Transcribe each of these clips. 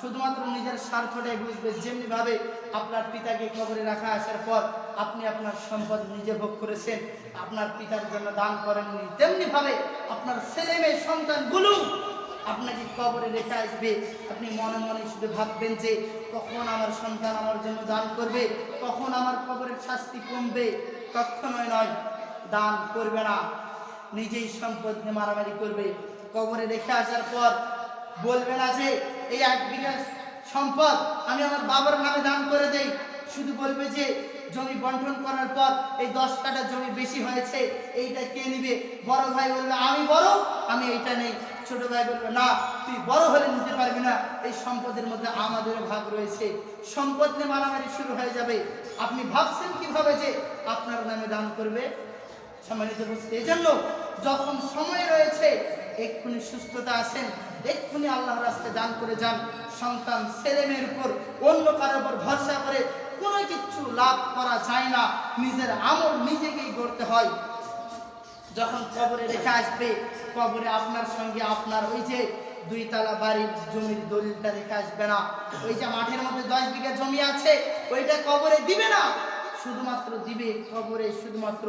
শুধুমাত্র নিজের স্বার্থটাই বুঝবে যেমনি ভাবে আপনার পিতাকে কবরে রাখা আসার পর আপনি আপনার সম্পদ নিজে ভোগ করেছেন, আপনার পিতার জন্য দান করেননি তেমনি ভাবে আপনার ছেলে মেয়ে সন্তানগুলো আপনাকে কবরে রেখে আসবে। আপনি মনে মনে শুধু ভাববেন যে কখন আমার সন্তান আমার জন্য দান করবে, কখন আমার কবরের শাস্তি কমবে? কখনোই নয়, দান করবে না। নিজেই সম্পদ নিয়ে মারামারি করবে। কবরে রেখে আসার পর বলবে না যে এই এক বিঘা সম্পদ আমি আমার বাবার নামে দান করে দেই। শুধু বলবে যে, জমি বন্টন করার পর এই দশ কাটা জমি বেশি হয়েছে, এইটা কে নিবে? বড় ভাই বলবে, আমি বড়? আমি এইটা নেই। ছোট ভাই বলবে, না, তুই বড় হলে নিতে পারবি না। এই সম্পদের মধ্যে আমাদেরও ভাগ রয়েছে। সম্পদ নিয়ে মারামারি শুরু হয়ে যাবে। আপনি ভাবছেন কীভাবে যে আপনার নামে দান করবে? সম্মানিত বুঝতে এই জন্য যখন সময় রয়েছে এক্ষুনি সুস্থতা আসেন, এক্ষুনি আল্লাহ রাস্তায় দান করে যান। সন্তান ছেলেমেয়ের উপর, অন্য কারোর উপর ভরসা করে কোনো কিছু লাভ করা যায় না। নিজের আমল নিজেকেই গড়তে হয়। যখন কবরে রেখে আসবে, কবরে আপনার সঙ্গে আপনার ওই যে দুই তালা বাড়ির জমির দলিলটা রেখে আসবে না। ওই যে মাঠের মধ্যে দশ বিঘা জমি আছে, ওইটা কবরে দিবে না। শুধুমাত্র দিবে কবরে, শুধুমাত্র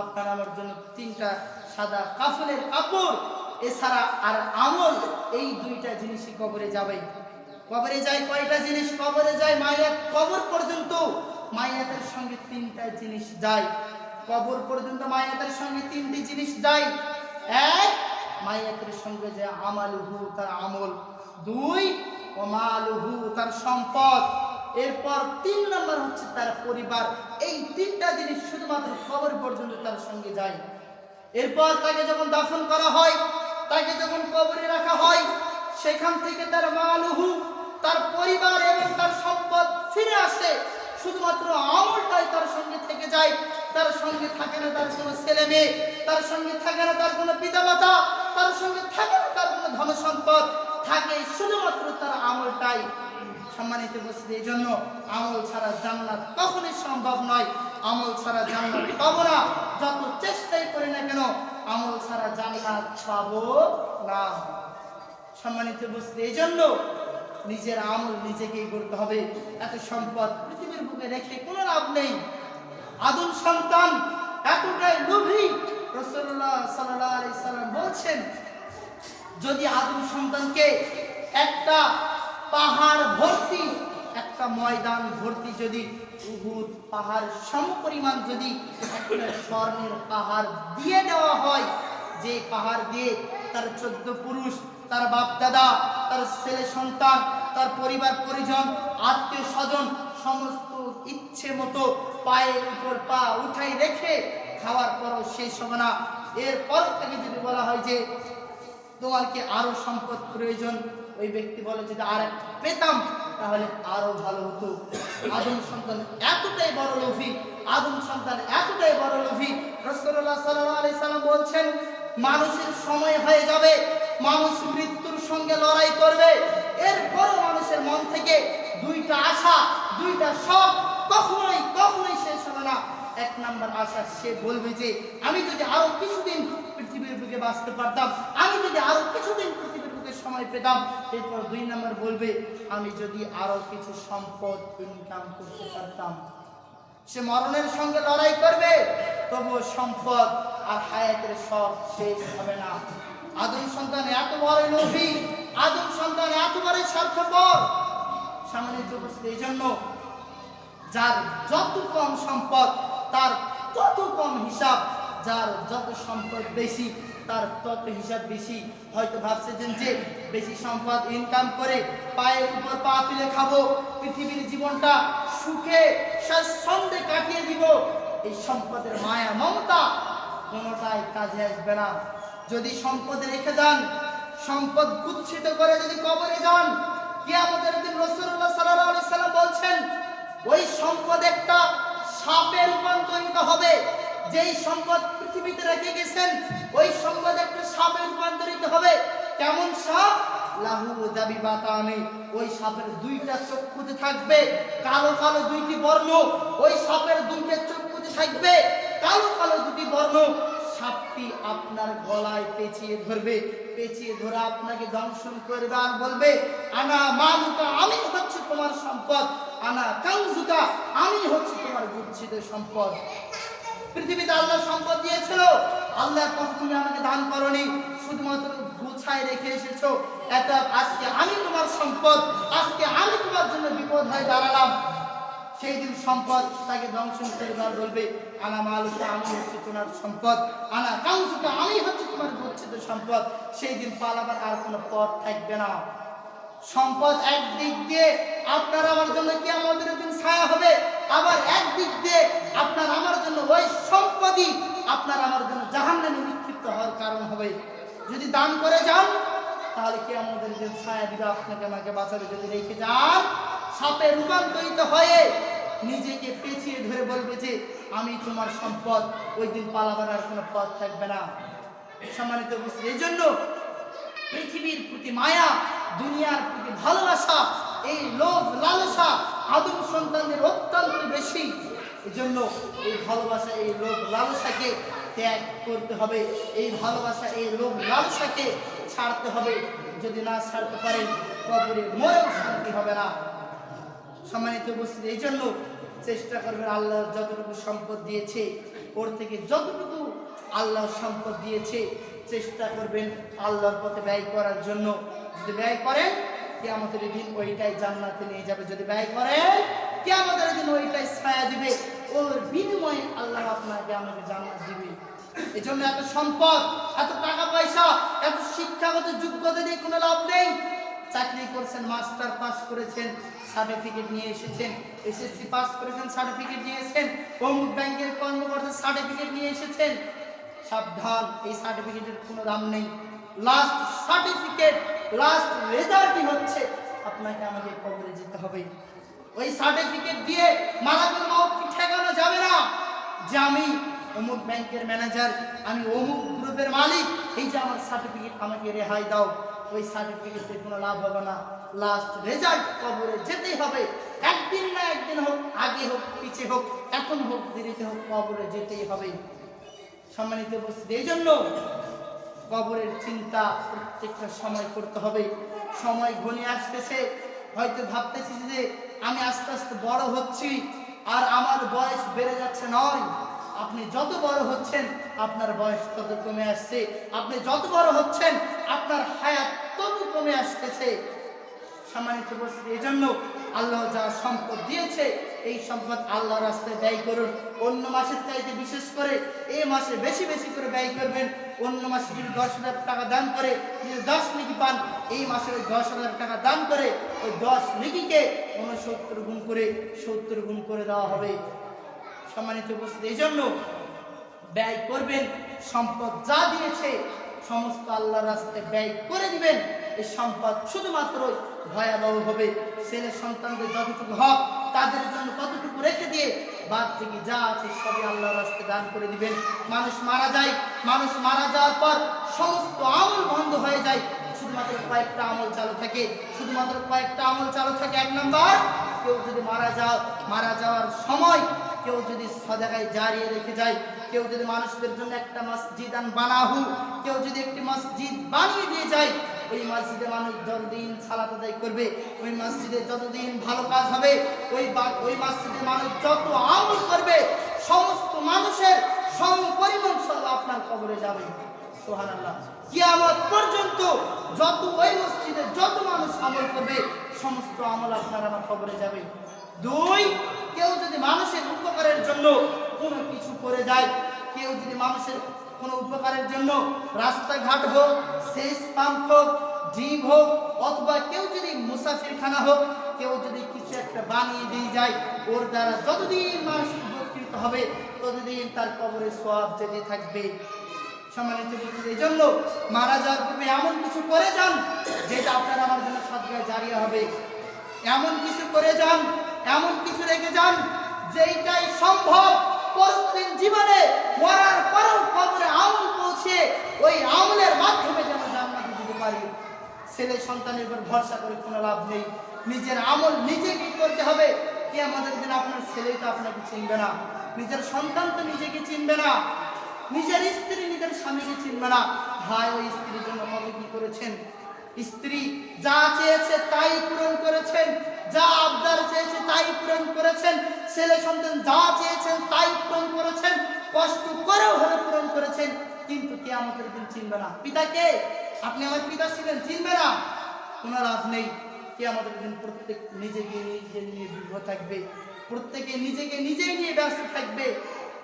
আপনার আমার জন্য তিনটা সাদা কাফনের কাপড়। এছাড়া আর আমল, এই দুইটা জিনিসই কবরে যাবে। কবরে যায় কয়টা জিনিস? কবরে যায় মায়াত কবর পর্যন্ত। মায়াতের সঙ্গে তিনটা জিনিস যায়। কবর পর্যন্ত মায়াতের সঙ্গে তিনটি জিনিস যায়। এক মায়াতের সঙ্গে যে আমালুহু তার আমল। দুই, ওমালুহু তার সম্পদ। এরপর তিন নম্বর হচ্ছে তার পরিবার। এই তিনটা জিনিস শুধুমাত্র কবর পর্যন্ত তার সঙ্গে যায়। এরপর তাকে যখন দাফন করা হয় তাকে যখন কবরে রাখা হয়, সেখান থেকে তার মালুহু তার পরিবার এবং তার সম্পদ ফিরে আসে। শুধুমাত্র আমলটাই তার সঙ্গে থেকে যায়। তার সঙ্গে থাকে না তার কোনো ছেলে মেয়ে, তার সঙ্গে থাকে না তার কোনো পিতামাতা, তার সঙ্গে থাকে না তার কোনো ধন সম্পদ। থাকে শুধুমাত্র তার আমলটাই। সম্মানিত উপস্থিতি, এই জন্য আমল ছাড়া জান্নাত কখনোই সম্ভব নয়। আমল ছাড়া জান্নাত পাবো না। যত চেষ্টাই করি না কেন আমল ছাড়া জান্নাত পাবো না। সম্মানিত উপস্থিতি এই জন্য নিজের আমল নিজেকেই করতে হবে। এত সম্পদ পৃথিবীর বুকে রেখে কোনো লাভ নেই। আদম সন্তান এতটাই লোভী রসুল্লাহ সাল্লাহ আলি সাল্লাম বলছেন, যদি আদম সন্তানকে একটা পাহাড় ভর্তি, একটা ময়দান ভর্তি যদি উহুদ পাহাড় সমপরিমাণ যদি একটা স্বর্ণের পাহাড় দিয়ে দেওয়া হয়, যে পাহাড় দিয়ে তার চোদ্দ পুরুষ, তার বাপ দাদা তার ছেলে সন্তান, তার পরিবার পরিজন, আত্মীয় স্বজন সমস্ত ইচ্ছে মতো পায়ের উপর পা উঠাই রেখে খাওয়ার পরও শেষ হবে না। এরপর থেকে যদি বলা হয় যে তোমার কি আরও সম্পদ প্রয়োজন? ওই ব্যক্তি বলে যদি আর পেতাম তাহলে আরও ভালো হতো। আদম সন্তান এতটাই বড় লোভী আদম সন্তান এতটাই বড় লোভী রসগোল্লাহ সাল্লাহ সাল্লাম বলছেন, মানুষের সময় হয়ে যাবে, মানুষ মৃত্যুর সঙ্গে লড়াই করবে। এরপরও মানুষের মন থেকে দুইটা আশা, দুইটা সব কখনোই কখনোই শেষ হবে না। এক নাম্বার আশা সে বলবে যে, আমি যদি আরও কিছুদিন পৃথিবীর বুকে বাঁচতে পারতাম, আমি যদি আরও সময় পেতাম, এরপর দুই নাম্বার বলবে, আমি যদি আরও কিছু সম্পদ ইনকাম করতে পারতাম। সে মরণের সঙ্গে লড়াই করবে, তবুও সম্পদ আর হায়াতের সব শেষ হবে না। আদম সন্তান এত বড় লোভী আদম সন্তান এত বড় স্বার্থপর। সামনে উপস্থিত, এই জন্য যার যত কম সম্পদ, তার তত কম হিসাব, যার যত সম্পদ বেশি তার তত হিসাব বেশি। হয়তো ভাবছেন যে বেশি সম্পদ ইনকাম করে পায়ের উপর পা তুলে খাব, পৃথিবীর জীবনটা সুখে স্বাচ্ছন্দ্যে কাটিয়ে দিব। এই সম্পদের মায়া, মমতা কোনোটাই কাজে আসবে না। যদি সম্পদ রেখে যান, সম্পদ গুচ্ছিত করে যদি কবরে যান, কিয়ামতের দিন আলাইহি সাল্লাম বলছেন, ওই সম্পদ একটা সাপে রূপান্তরিত হবে। যেই সম্পদ পৃথিবীতে রেখে গেছেন, ওই সম্পদ একটা সাপে রূপান্তরিত হবে। কেমন সাপ? লাহু দাবি বাতানে। ওই সাপের দুইটা চক্ষুতে থাকবে, কালো কালো দুইটি বর্ণ। ওই সাপের দুইটা চক্ষুতে থাকবে, কালো কালো দুটি বর্ণ। সাপটি আপনার গলায় পেঁচিয়ে ধরবে, পেঁচিয়ে ধরে আপনাকে দংশন করবে আর বলবে, আনা মালুকা, আমি হচ্ছে তোমার সম্পদ। আনা কাউজুকা, আমি হচ্ছে তোমার গচ্ছিত সম্পদ। পৃথিবীতে আল্লাহ সম্পদ দিয়েছিল। আল্লাহর কথা তুমি আমাকে দান করনি, শুধুমাত্র গুছায় রেখে এসেছ। এত আজকে আমি তোমার সম্পদ, আজকে আমি তোমার জন্য বিপদ হয়ে দাঁড়ালাম। সেই দিন সম্পদ তাকে দংশন করে দেওয়ার বলবে, আনা মালুকা আমি হচ্ছে তোমার সম্পদ, আনা কাউসুকা আমি হচ্ছে তোমার গচ্ছিত সম্পদ। সেই দিন পালাবার আর কোনো পথ থাকবে না। সম্পদ একদিক দিয়ে আপনার আমার জন্য কি আমাদের দিন ছায়া হবে। আবার একদিক দিয়ে আপনার আমার জন্য ওই সম্পদই আপনার আমার জন্য জাহান্নামে নিক্ষিপ্ত হওয়ার কারণ হবে। যদি দান করে যান, তাহলে কি আমাদের যে ছায়া দিবে আপনাকে, আমাকে বাঁচাবে। যদি রেখে যান, সাপে রূপান্তরিত হয়ে নিজেকে পেঁচিয়ে ধরে বলবে যে, আমি তোমার সম্পদ, ওই দিন পালাবার আর কোনো পথ থাকবে না। সম্মানিত উপস্থিতি, এই জন্য পৃথিবীর প্রতি মায়া, দুনিয়ার প্রতি ভালোবাসা, এই লোভ লালসা আদম সন্তানদের অত্যন্ত বেশি। এজন্য এই ভালোবাসা, এই লোভ লালসাকে ত্যাগ করতে হবে। এই ভালোবাসা, এই লোভ লালসাকে ছাড়তে হবে। যদি না ছাড়তে পারেন, কবরে মরেও শান্তি হবে না। সম্মানিত উপস্থিতি এই জন্য চেষ্টা করবেন আল্লাহ যতটুকু সম্পদ দিয়েছে, ওর থেকে যতটুকু আল্লাহ সম্পদ দিয়েছে, চেষ্টা করবেন আল্লাহর পথে ব্যয় করার জন্য। যদি ব্যয় করেন কে আমাদের দিন ওইটাই জান্নাতে নিয়ে যাবে যদি ব্যয় করেন কে আমাদের দিন ওইটাই ছায়া দিবে। ওর বিনিময়ে আল্লাহ আপনাকে আমাকে জান্নাত দিবে। এই জন্য এত সম্পদ, এত টাকা পয়সা, এত শিক্ষাগত যোগ্যতা দিয়ে কোনো লাভ নেই। চাকরি করছেন, মাস্টার পাস করেছেন, সার্টিফিকেট নিয়ে এসেছেন, এসএসসি পাস করেছেন, সার্টিফিকেট নিয়ে এসেছেন, অমুক ব্যাংকের কর্মকর্তা সার্টিফিকেট নিয়ে এসেছেন। সাবধান, এই সার্টিফিকেটের কোনো দাম নেই। লাস্ট সার্টিফিকেট লাস্ট রেজাল্টই হচ্ছে? আপনাকে আমাকে কবরে যেতে হবে। ওই সার্টিফিকেট দিয়ে মালাকুল মাউতকে ঠেকানো যাবে না? যে আমি অমুক ব্যাংকের ম্যানেজার আমি অমুক গ্রুপের মালিক, এই যে আমার সার্টিফিকেট আমাকে রেহাই দাও। ওই সার্টিফিকেটের কোনো লাভ হবে না। লাস্ট রেজাল্ট কবরে যেতেই হবে। একদিন না একদিন হোক, আগে হোক, পিছে হোক, এখন হোক, দেরিতে হোক, কবরে যেতেই হবে। সম্মানিত উপস্থিতি, এই জন্য কবরের চিন্তা প্রত্যেকটা সময় করতে হবে। সময় ঘনিয়ে আসতেছে। হয়তো ভাবতেছি যে আমি আস্তে আস্তে বড় হচ্ছি আর আমার বয়স বেড়ে যাচ্ছে নয়। আপনি যত বড় হচ্ছেন, আপনার বয়স তত কমে আসছে। আপনি যত বড় হচ্ছেন, আপনার হায়াত তত কমে আসতেছে। সম্মানিত উপস্থিতি এই জন্য আল্লাহ যা সম্পদ দিয়েছে এই সম্পদ আল্লাহ রাস্তায় ব্যয় করুন। অন্য মাসের চাইতে বিশেষ করে এই মাসে বেশি বেশি করে ব্যয় করবেন। অন্য মাসে যদি দশ হাজার টাকা দান করে, যদি দশ লিখি পান, এই মাসে ওই দশ হাজার টাকা দান করে ওই দশ লিখিকে উনসত্তর গুণ করে সত্তর গুণ করে দেওয়া হবে। সম্মানিত উপস্থিত এই জন্য ব্যয় করবেন। সম্পদ যা দিয়েছে, সমস্ত আল্লাহ রাস্তায় ব্যয় করে দিবেন। এই সম্পদ শুধুমাত্র ভয়াবহ হবে। ছেলে সন্তানদের যতটুকু হক তাদের জন্য ততটুকু রেখে দিয়ে বাদ থেকে যা আছে সবই আল্লাহ রাস্তায় দান করে দিবেন। মানুষ মারা যায়, মানুষ মারা যাওয়ার পর সমস্ত আমল বন্ধ হয়ে যায়। শুধুমাত্র কয়েকটা আমল চালু থাকে। শুধুমাত্র কয়েকটা আমল চালু থাকে এক নম্বর, কেউ যদি মারা যাও, মারা যাওয়ার সময় কেউ যদি সজাগায় জারিয়ে রেখে যায়, কেউ যদি মানুষদের জন্য একটা মসজিদ আন বানাহু, কেউ যদি একটি মসজিদ বানিয়ে দিয়ে যায় ওই মসজিদে মানুষ যতদিন সালাত আদায় করবে, ওই মসজিদে যতদিন ভালো কাজ হবে, ওই ওই মসজিদে মানুষ যত আমল করবে, সমস্ত মানুষের সম পরিমাণ সব আপনার কবরে যাবে। সোহান কিয়ামত পর্যন্ত যত ওই মসজিদে যত মানুষ আমল করবে, সমস্ত আমল আপনার আমার খবরে যাবে। দুই, কেউ যদি মানুষের উপকারের জন্য কোনো কিছু করে যায়, কেউ যদি মানুষের কোনো উপকারের জন্য রাস্তাঘাট হোক সেচ পাম্প হোক, ডিম হোক, অথবা কেউ যদি মুসাফিরখানা হোক, কেউ যদি কিছু একটা বানিয়ে দিয়ে যায়, ওর দ্বারা যতদিন মানুষ উপকৃত হবে, ততদিন তার কবরে সব যেতে থাকবে। সম্মানিত উপস্থিতি এই জন্য মারা যাওয়ার পূর্বে এমন কিছু করে যান, যেটা আপনার আমার জন্য সদ্গায় জারিয়া হবে। এমন কিছু করে যান, এমন কিছু রেখে যান, যেইটাই সম্ভব, পরদিন জীবনে মরার পরেও কবরে আমল পৌঁছে ওই আমলের মাধ্যমে যেন জান্নাতে দিতে পারি। ছেলে সন্তানের উপর ভরসা করে কোনো লাভ নেই। নিজের আমল নিজেকে করতে হবে? কি আমাদের দিন আপনার ছেলে তো আপনাকে চিনবে না। নিজের সন্তান তো নিজেকে চিনবে না। নিজের স্ত্রী নিজের স্বামীকে চিনবে না। ভাই, ওই স্ত্রীর জন্য কত কি করেছেন? স্ত্রী যা চেয়েছে তাই পূরণ করেছেন। যা আবদার চেয়েছে তাই পূরণ করেছেন। ছেলে সন্তান যা চেয়েছেন তাই পূরণ করেছেন। কষ্ট করেও হলে পূরণ করেছেন। কিন্তু কে আমাদের দিন চিনবে না। পিতাকে? আপনি আমার পিতা ছিলেন, চিনবে না? কোনো লাভ নেই। কে আমাদের দিন প্রত্যেক নিজেকে নিজে নিয়ে বিভ্র থাকবে। প্রত্যেকে নিজেকে নিজেই নিয়ে ব্যস্ত থাকবে।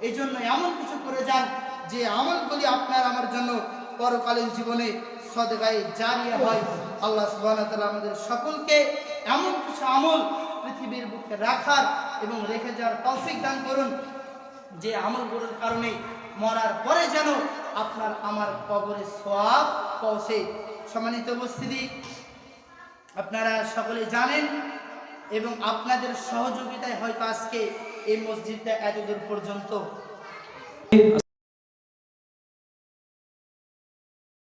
এই জন্য এমন কিছু করে যান যে আমলগুলি আপনার আমার জন্য পরকালীন জীবনে সদগায়ে জারিয়া হয়। আল্লাহ তাআলা আমাদের সকলকে এমন কিছু আমল পৃথিবীর বুকে রাখার এবং রেখে যাওয়ার তৌফিক দান করুন। যে আমলগুলোর কারণে মরার পরে যেন আপনার, আমার কবরের সব পৌঁছে। সম্মানিত উপস্থিতি, আপনারা সকলে জানেন এবং আপনাদের সহযোগিতায় হয়তো আজকে এই মসজিদটা এতদূর পর্যন্ত